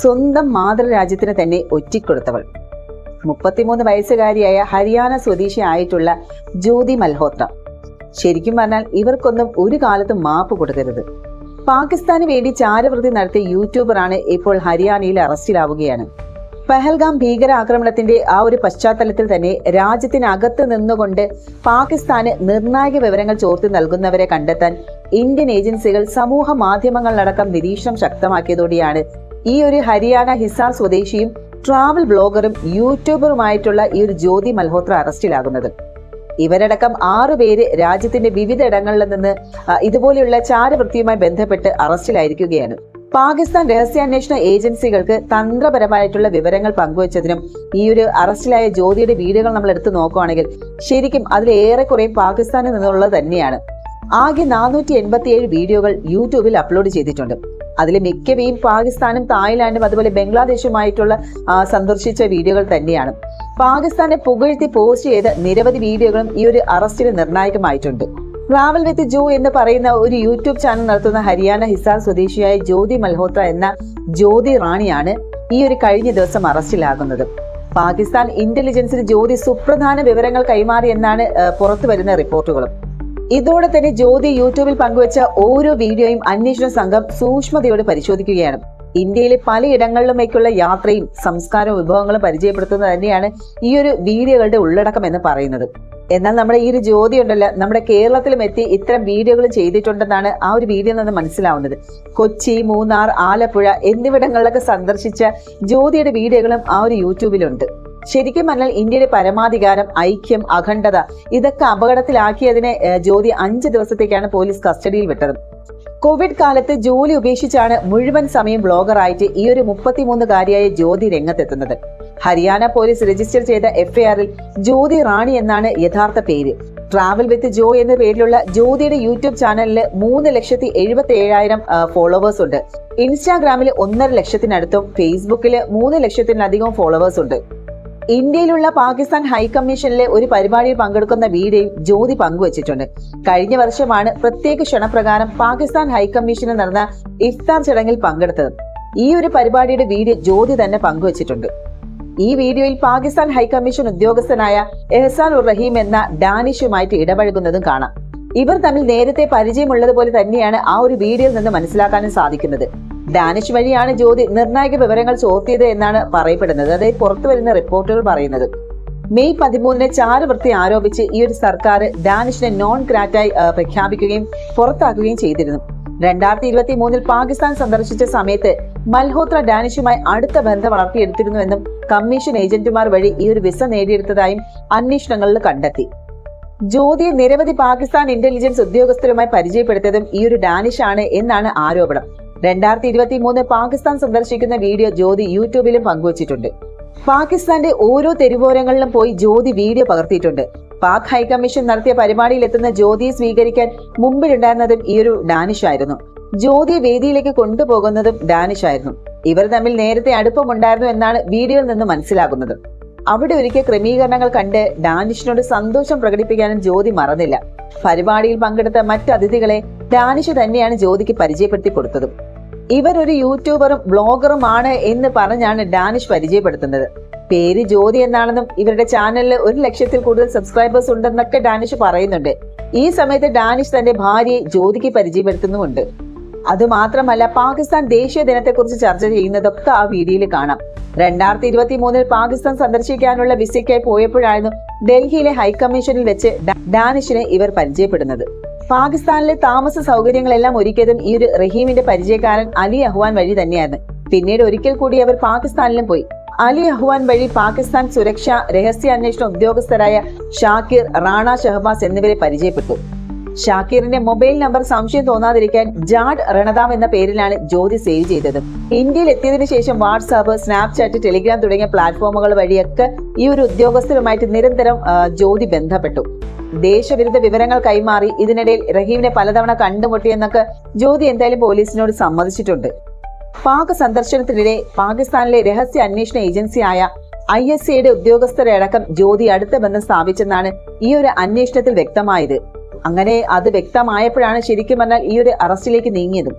സ്വന്തം മാതൃരാജ്യത്തിന് തന്നെ ഒറ്റിക്കൊടുത്തവൾ. മുപ്പത്തിമൂന്ന് വയസ്സുകാരിയായ ഹരിയാന സ്വദേശി ആയിട്ടുള്ള ജ്യോതി മൽഹോത്ര. ശരിക്കും പറഞ്ഞാൽ ഇവർക്കൊന്നും ഒരു കാലത്തും മാപ്പ് കൊടുക്കരുത്. പാകിസ്ഥാന് വേണ്ടി ചാരവൃത്തി നടത്തിയ യൂട്യൂബറാണ് ഇപ്പോൾ ഹരിയാനയിൽ അറസ്റ്റിലാവുകയാണ്. പെഹൽഗാം ഭീകരാക്രമണത്തിന്റെ ആ ഒരു പശ്ചാത്തലത്തിൽ തന്നെ രാജ്യത്തിനകത്ത് നിന്നുകൊണ്ട് പാകിസ്ഥാന് നിർണായക വിവരങ്ങൾ ചോർത്തി നൽകുന്നവരെ കണ്ടെത്താൻ ഇന്ത്യൻ ഏജൻസികൾ സമൂഹ മാധ്യമങ്ങളിലടക്കം നിരീക്ഷണം ശക്തമാക്കിയതോടെയാണ് ഈ ഒരു ഹരിയാന ഹിസാർ സ്വദേശിയും ട്രാവൽ ബ്ലോഗറും യൂട്യൂബറുമായിട്ടുള്ള ഈ ഒരു ജ്യോതി മൽഹോത്ര അറസ്റ്റിലാകുന്നത്. ഇവരടക്കം ആറു പേര് രാജ്യത്തിന്റെ വിവിധ ഇടങ്ങളിൽ നിന്ന് ഇതുപോലെയുള്ള ചാരവൃത്തിയുമായി ബന്ധപ്പെട്ട് അറസ്റ്റിലായിരിക്കുകയാണ്. പാകിസ്ഥാൻ രഹസ്യാന്വേഷണ ഏജൻസികൾക്ക് തന്ത്രപരമായിട്ടുള്ള വിവരങ്ങൾ പങ്കുവച്ചതിനും ഈ ഒരു അറസ്റ്റിലായ ജ്യോതിയുടെ വീഡിയോകൾ നമ്മൾ എടുത്തു നോക്കുകയാണെങ്കിൽ ശരിക്കും അതിലേറെക്കുറെ പാകിസ്ഥാനിൽ നിന്നുള്ളത് തന്നെയാണ്. ആകെ നാനൂറ്റി എൺപത്തിയേഴ് വീഡിയോകൾ യൂട്യൂബിൽ അപ്ലോഡ് ചെയ്തിട്ടുണ്ട്. അതിൽ മിക്കവയും പാകിസ്ഥാനും തായ്ലാന്റും അതുപോലെ ബംഗ്ലാദേശുമായിട്ടുള്ള സന്ദർശിച്ച വീഡിയോകൾ തന്നെയാണ്. പാകിസ്ഥാനെ പുകഴ്ത്തി പോസ്റ്റ് ചെയ്ത നിരവധി വീഡിയോകളും ഈ ഒരു അറസ്റ്റിന് നിർണായകമായിട്ടുണ്ട്. ട്രാവൽ വിത്ത് ജോ എന്ന് പറയുന്ന ഒരു യൂട്യൂബ് ചാനൽ നടത്തുന്ന ഹരിയാന ഹിസാർ സ്വദേശിയായ ജ്യോതി മൽഹോത്ര എന്ന ജ്യോതി റാണിയാണ് ഈ ഒരു കഴിഞ്ഞ ദിവസം അറസ്റ്റിലാകുന്നത്. പാകിസ്ഥാൻ ഇന്റലിജൻസിന് ജ്യോതി സുപ്രധാന വിവരങ്ങൾ കൈമാറി എന്നാണ് പുറത്തു വരുന്ന റിപ്പോർട്ടുകളും. ഇതോടെ തന്നെ ജ്യോതി യൂട്യൂബിൽ പങ്കുവച്ച ഓരോ വീഡിയോയും അന്വേഷണ സംഘം സൂക്ഷ്മതയോടെ പരിശോധിക്കുകയാണ്. ഇന്ത്യയിലെ പലയിടങ്ങളിലുമേക്കുള്ള യാത്രയും സംസ്കാര വിഭവങ്ങളും പരിചയപ്പെടുത്തുന്നത് തന്നെയാണ് ഈ ഒരു വീഡിയോകളുടെ ഉള്ളടക്കം എന്ന് പറയുന്നത്. എന്നാൽ നമ്മുടെ ഈ ഒരു ജ്യോതി ഉണ്ടല്ലോ നമ്മുടെ കേരളത്തിലും എത്തി ഇത്തരം വീഡിയോകൾ ചെയ്തിട്ടുണ്ടെന്നാണ് ആ ഒരു വീഡിയോയിൽ നിന്ന് മനസ്സിലാവുന്നത്. കൊച്ചി മൂന്നാർ ആലപ്പുഴ എന്നിവിടങ്ങളിലൊക്കെ സന്ദർശിച്ച ജ്യോതിയുടെ വീഡിയോകളും ആ ഒരു യൂട്യൂബിലുണ്ട്. ശരിക്കും പറഞ്ഞാൽ ഇന്ത്യയുടെ പരമാധികാരം ഐക്യം അഖണ്ഡത ഇതൊക്കെ അപകടത്തിലാക്കിയതിനെ ജ്യോതി അഞ്ച് ദിവസത്തേക്കാണ് പോലീസ് കസ്റ്റഡിയിൽ വിട്ടത്. കോവിഡ് കാലത്ത് ജോലി ഉപേക്ഷിച്ചാണ് മുഴുവൻ സമയം ബ്ലോഗറായിട്ട് ഈ ഒരു മുപ്പത്തിമൂന്നുകാരിയായ ജ്യോതി രംഗത്തെത്തുന്നത്. ഹരിയാന പോലീസ് രജിസ്റ്റർ ചെയ്ത എഫ്ഐആറിൽ ജ്യോതി റാണി എന്നാണ് യഥാർത്ഥ പേര്. ട്രാവൽ വിത്ത് ജോ എന്ന പേരിലുള്ള ജ്യോതിയുടെ യൂട്യൂബ് ചാനലിൽ മൂന്ന് ലക്ഷത്തി എഴുപത്തി ഏഴായിരം ഫോളോവേഴ്സ് ഉണ്ട്. ഇൻസ്റ്റാഗ്രാമിൽ ഒന്നര ലക്ഷത്തിനടുത്തും ഫേസ്ബുക്കിൽ മൂന്ന് ലക്ഷത്തിനധികം ഫോളോവേഴ്സ് ഉണ്ട്. ഇന്ത്യയിലുള്ള പാകിസ്ഥാൻ ഹൈക്കമ്മീഷനിലെ ഒരു പരിപാടിയിൽ പങ്കെടുക്കുന്ന വീഡിയോയും ജ്യോതി പങ്കുവച്ചിട്ടുണ്ട്. കഴിഞ്ഞ വർഷമാണ് പ്രത്യേക ക്ഷണപ്രകാരം പാകിസ്ഥാൻ ഹൈക്കമ്മീഷനിൽ നടന്ന ഇഫ്താർ ചടങ്ങിൽ പങ്കെടുത്തത്. ഈ ഒരു പരിപാടിയുടെ വീഡിയോ ജ്യോതി തന്നെ പങ്കുവച്ചിട്ടുണ്ട്. ഈ വീഡിയോയിൽ പാകിസ്ഥാൻ ഹൈക്കമ്മീഷൻ ഉദ്യോഗസ്ഥനായ എഹ്സാൻ ഉർ റഹീം എന്ന ഡാനിഷുമായിട്ട് ഇടപഴകുന്നതും കാണാം. ഇവർ തമ്മിൽ നേരത്തെ പരിചയമുള്ളതുപോലെ തന്നെയാണ് ആ ഒരു വീഡിയോയിൽ നിന്ന് മനസ്സിലാക്കാനും സാധിക്കുന്നത്. ഡാനിഷ് വഴിയാണ് ജ്യോതി നിർണായക വിവരങ്ങൾ ചോർത്തിയത് എന്നാണ് പറയപ്പെടുന്നത്. അതായത് പുറത്തു വരുന്ന റിപ്പോർട്ടുകൾ പറയുന്നത്. മെയ് പതിമൂന്നിന് ചാരവൃത്തി ആരോപിച്ച് ഈ ഒരു സർക്കാർ ഡാനിഷിനെ നോൺ ഗ്രാറ്റായി പ്രഖ്യാപിക്കുകയും പുറത്താക്കുകയും ചെയ്തിരുന്നു. രണ്ടായിരത്തി ഇരുപത്തി മൂന്നിൽ പാകിസ്ഥാൻ സന്ദർശിച്ച സമയത്ത് മൽഹോത്ര ഡാനിഷുമായി അടുത്ത ബന്ധം വളർത്തിയെടുത്തിരുന്നുവെന്നും കമ്മീഷൻ ഏജന്റുമാർ വഴി ഈ ഒരു വിസ നേടിയെടുത്തതായും അന്വേഷണങ്ങളിൽ കണ്ടെത്തി. ജ്യോതിയെ നിരവധി പാകിസ്ഥാൻ ഇന്റലിജൻസ് ഉദ്യോഗസ്ഥരുമായി പരിചയപ്പെടുത്തിയതും ഈ ഒരു ഡാനിഷ് ആണ് എന്നാണ് ആരോപണം. രണ്ടായിരത്തി ഇരുപത്തി മൂന്ന് പാകിസ്ഥാൻ സന്ദർശിക്കുന്ന വീഡിയോ ജ്യോതി യൂട്യൂബിലും പങ്കുവച്ചിട്ടുണ്ട്. പാകിസ്ഥാന്റെ ഓരോ തെരുവോരങ്ങളിലും പോയി ജ്യോതി വീഡിയോ പകർത്തിയിട്ടുണ്ട്. പാക് ഹൈക്കമ്മീഷൻ നടത്തിയ പരിപാടിയിൽ എത്തുന്ന ജ്യോതിയെ സ്വീകരിക്കാൻ മുമ്പിലുണ്ടായിരുന്നതും ഈ ഒരു ഡാനിഷ് ആയിരുന്നു ജ്യോതിയെ വേദിയിലേക്ക് കൊണ്ടുപോകുന്നതും ഡാനിഷ് ആയിരുന്നു ഇവർ തമ്മിൽ നേരത്തെ അടുപ്പമുണ്ടായിരുന്നു എന്നാണ് വീഡിയോയിൽ നിന്ന് മനസ്സിലാകുന്നത്. അവിടെ ഒരിക്കൽ ക്രമീകരണങ്ങൾ കണ്ട് ഡാനിഷിനോട് സന്തോഷം പ്രകടിപ്പിക്കാനും ജ്യോതി മറന്നില്ല. പരിപാടിയിൽ പങ്കെടുത്ത മറ്റ് അതിഥികളെ ഡാനിഷ് തന്നെയാണ് ജ്യോതിക്ക് പരിചയപ്പെടുത്തി കൊടുത്തതും. ഇവർ ഒരു യൂട്യൂബറും ബ്ലോഗറുമാണ് എന്ന് പറഞ്ഞാണ് ഡാനിഷ് പരിചയപ്പെടുത്തുന്നത്. പേര് ജ്യോതി എന്നാണെന്നും ഇവരുടെ ചാനലിൽ ഒരു ലക്ഷത്തിൽ കൂടുതൽ സബ്സ്ക്രൈബേഴ്സ് ഉണ്ടെന്നൊക്കെ ഡാനിഷ് പറയുന്നുണ്ട്. ഈ സമയത്ത് ഡാനിഷ് തന്റെ ഭാര്യയെ ജ്യോതിക്ക് പരിചയപ്പെടുത്തുന്നുമുണ്ട്. അതുമാത്രമല്ല പാകിസ്ഥാൻ ദേശീയ ദിനത്തെക്കുറിച്ച് ചർച്ച ചെയ്യുന്നതൊക്കെ ആ വീഡിയോയിൽ കാണാം. രണ്ടായിരത്തി ഇരുപത്തി മൂന്നിൽ പാകിസ്ഥാൻ സന്ദർശിക്കാനുള്ള വിസയ്ക്കായി പോയപ്പോഴായിരുന്നു ഡൽഹിയിലെ ഹൈക്കമ്മീഷനിൽ വെച്ച് ഡാനിഷിനെ ഇവർ പരിചയപ്പെടുന്നത്. പാകിസ്ഥാനിലെ താമസ സൗകര്യങ്ങളെല്ലാം ഒരുക്കിയതും ഈ ഒരു റഹീമിന്റെ പരിചയക്കാരൻ അലി അഹ്വാൻ വഴി തന്നെയായിരുന്നു. പിന്നീട് ഒരിക്കൽ കൂടി അവർ പാകിസ്ഥാനിലും പോയി. അലി അഹ്വാൻ വഴി പാകിസ്ഥാൻ സുരക്ഷാ രഹസ്യാന്വേഷണ ഉദ്യോഗസ്ഥരായ ഷാക്കിർ റാണ ഷഹബാസ് എന്നിവരെ പരിചയപ്പെട്ടു. ഷാക്കീറിന്റെ മൊബൈൽ നമ്പർ സംശയം തോന്നാതിരിക്കാൻ ജാഡ് റണദാം എന്ന പേരിലാണ് ജ്യോതി സേവ് ചെയ്തത്. ഇന്ത്യയിൽ എത്തിയതിനു ശേഷം വാട്സാപ്പ് സ്നാപ്ചാറ്റ് ടെലിഗ്രാം തുടങ്ങിയ പ്ലാറ്റ്ഫോമുകൾ വഴിയൊക്കെ ഈ ഒരു ഉദ്യോഗസ്ഥരുമായിട്ട് നിരന്തരം ജ്യോതി ബന്ധപ്പെട്ടു. ദേശവിരുദ്ധ വിവരങ്ങൾ കൈമാറി ഇതിനിടയിൽ റഹീമിനെ പലതവണ കണ്ടുമുട്ടിയെന്നൊക്കെ ജ്യോതി എന്തായാലും പോലീസിനോട് സമ്മതിച്ചിട്ടുണ്ട്. പാക് സന്ദർശനത്തിനിടെ പാകിസ്ഥാനിലെ രഹസ്യ അന്വേഷണ ഏജൻസിയായ ഐ എസ് സിയുടെ ഉദ്യോഗസ്ഥരെ അടക്കം ജ്യോതി അടുത്ത ബന്ധം സ്ഥാപിച്ചെന്നാണ് ഈ ഒരു അന്വേഷണത്തിൽ വ്യക്തമായത്. അങ്ങനെ അത് വ്യക്തമായപ്പോഴാണ് ശരിക്കും പറഞ്ഞാൽ ഈ ഒരു അറസ്റ്റിലേക്ക് നീങ്ങിയതും.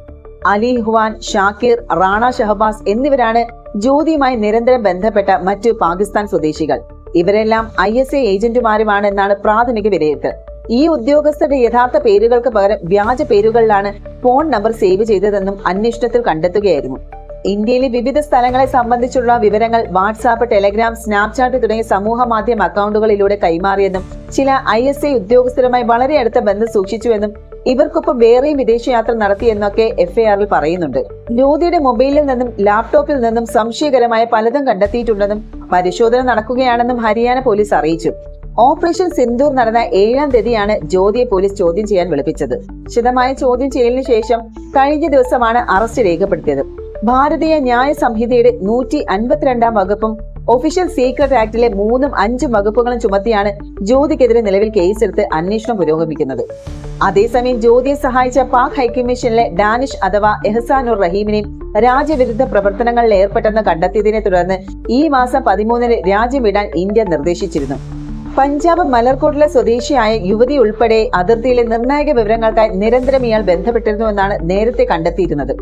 അലി ഹുവാൻ ഷാക്കിർ റാണ ഷഹബാസ് എന്നിവരാണ് ജ്യോതിയുമായി നിരന്തരം ബന്ധപ്പെട്ട മറ്റു പാകിസ്ഥാൻ സ്വദേശികൾ. ഇവരെല്ലാം ഐ എസ് എ ഏജന്റുമാരുമാണെന്നാണ് പ്രാഥമിക വിലയിരുത്തൽ. ഈ ഉദ്യോഗസ്ഥരുടെ യഥാർത്ഥ പേരുകൾക്ക് പകരം വ്യാജ പേരുകളിലാണ് ഫോൺ നമ്പർ സേവ് ചെയ്തതെന്നും അന്വേഷണത്തിൽ കണ്ടെത്തുകയായിരുന്നു. ഇന്ത്യയിലെ വിവിധ സ്ഥലങ്ങളെ സംബന്ധിച്ചുള്ള വിവരങ്ങൾ വാട്സാപ്പ് ടെലഗ്രാം സ്നാപ്ചാറ്റ് തുടങ്ങിയ സമൂഹ മാധ്യമ അക്കൗണ്ടുകളിലൂടെ കൈമാറിയെന്നും ചില ഐ എസ് ഐ ഉദ്യോഗസ്ഥരുമായി വളരെ അടുത്ത ബന്ധം സൂക്ഷിച്ചുവെന്നും ഇവർക്കൊപ്പം വേറെയും വിദേശയാത്ര നടത്തിയെന്നൊക്കെ എഫ്ഐആറിൽ പറയുന്നുണ്ട്. ജ്യോതിയുടെ മൊബൈലിൽ നിന്നും ലാപ്ടോപ്പിൽ നിന്നും സംശയകരമായ പലതും കണ്ടെത്തിയിട്ടുണ്ടെന്നും പരിശോധന നടക്കുകയാണെന്നും ഹരിയാന പോലീസ് അറിയിച്ചു. ഓപ്പറേഷൻ സിന്ദൂർ നടന്ന ഏഴാം തീയതിയാണ് ജ്യോതിയെ പോലീസ് ചോദ്യം ചെയ്യാൻ വിളിപ്പിച്ചത്. വിശദമായ ചോദ്യം ചെയ്യലിന് ശേഷം കഴിഞ്ഞ ദിവസമാണ് അറസ്റ്റ് രേഖപ്പെടുത്തിയത്. ഭാരതീയ ന്യായ സംഹിതയുടെ നൂറ്റി അൻപത്തിരണ്ടാം വകുപ്പും ഒഫീഷ്യൽ സീക്രട്ട് ആക്ടിലെ മൂന്നും അഞ്ചും വകുപ്പുകളും ചുമത്തിയാണ് ജ്യോതിക്കെതിരെ നിലവിൽ കേസെടുത്ത് അന്വേഷണം പുരോഗമിക്കുന്നത്. അതേസമയം ജ്യോതിയെ സഹായിച്ച പാക് ഹൈക്കമ്മീഷനിലെ ഡാനിഷ് അഥവാ എഹ്സാനുർ റഹീമിനെയും രാജ്യവിരുദ്ധ പ്രവർത്തനങ്ങളിൽ ഏർപ്പെട്ടെന്ന് കണ്ടെത്തിയതിനെ തുടർന്ന് ഈ മാസം പതിമൂന്നിന് രാജ്യം വിടാൻ ഇന്ത്യ നിർദ്ദേശിച്ചിരുന്നു. പഞ്ചാബ് മലർക്കോട്ടിലെ സ്വദേശിയായ യുവതി ഉൾപ്പെടെ അതിർത്തിയിലെ നിർണായക വിവരങ്ങൾക്കായി നിരന്തരം ഇയാൾ ബന്ധപ്പെട്ടിരുന്നുവെന്നാണ് നേരത്തെ കണ്ടെത്തിയിരുന്നത്.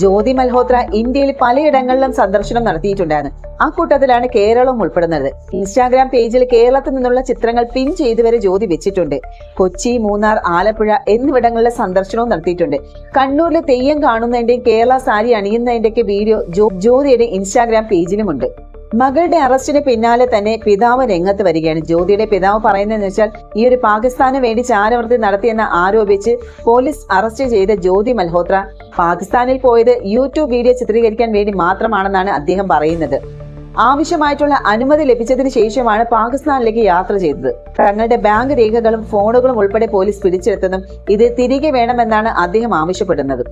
ജ്യോതി മൽഹോത്ര ഇന്ത്യയിൽ പലയിടങ്ങളിലും സന്ദർശനം നടത്തിയിട്ടുണ്ടായിരുന്നു. ആ കൂട്ടത്തിലാണ് കേരളവും ഉൾപ്പെടുന്നത്. ഇൻസ്റ്റാഗ്രാം പേജിൽ കേരളത്തിൽ നിന്നുള്ള ചിത്രങ്ങൾ പിൻ ചെയ്തു വരെ ജ്യോതി വെച്ചിട്ടുണ്ട്. കൊച്ചി മൂന്നാർ ആലപ്പുഴ എന്നിവിടങ്ങളിലെ സന്ദർശനവും നടത്തിയിട്ടുണ്ട്. കണ്ണൂരിലെ തെയ്യം കാണുന്നതിന്റെയും കേരള സാരി അണിയുന്നതിന്റെയൊക്കെ വീഡിയോ ജ്യോതിയുടെ ഇൻസ്റ്റാഗ്രാം പേജിലുമുണ്ട്. മകളുടെ അറസ്റ്റിന് പിന്നാലെ തന്നെ പിതാവ് രംഗത്ത് വരികയാണ്. ജ്യോതിയുടെ പിതാവ് പറയുന്നതെന്ന് വെച്ചാൽ ഈ ഒരു പാകിസ്ഥാന് വേണ്ടി ചാരവൃത്തി നടത്തിയെന്ന് ആരോപിച്ച് പോലീസ് അറസ്റ്റ് ചെയ്ത ജ്യോതി മൽഹോത്ര പാകിസ്ഥാനിൽ പോയത് യൂട്യൂബ് വീഡിയോ ചിത്രീകരിക്കാൻ വേണ്ടി മാത്രമാണെന്നാണ് അദ്ദേഹം പറയുന്നത്. ആവശ്യമായിട്ടുള്ള അനുമതി ലഭിച്ചതിന് ശേഷമാണ് പാകിസ്ഥാനിലേക്ക് യാത്ര ചെയ്തത്. തങ്ങളുടെ ബാങ്ക് രേഖകളും ഫോണുകളും ഉൾപ്പെടെ പോലീസ് പിടിച്ചെടുത്തതും ഇത് തിരികെ വേണമെന്നാണ് അദ്ദേഹം ആവശ്യപ്പെടുന്നത്.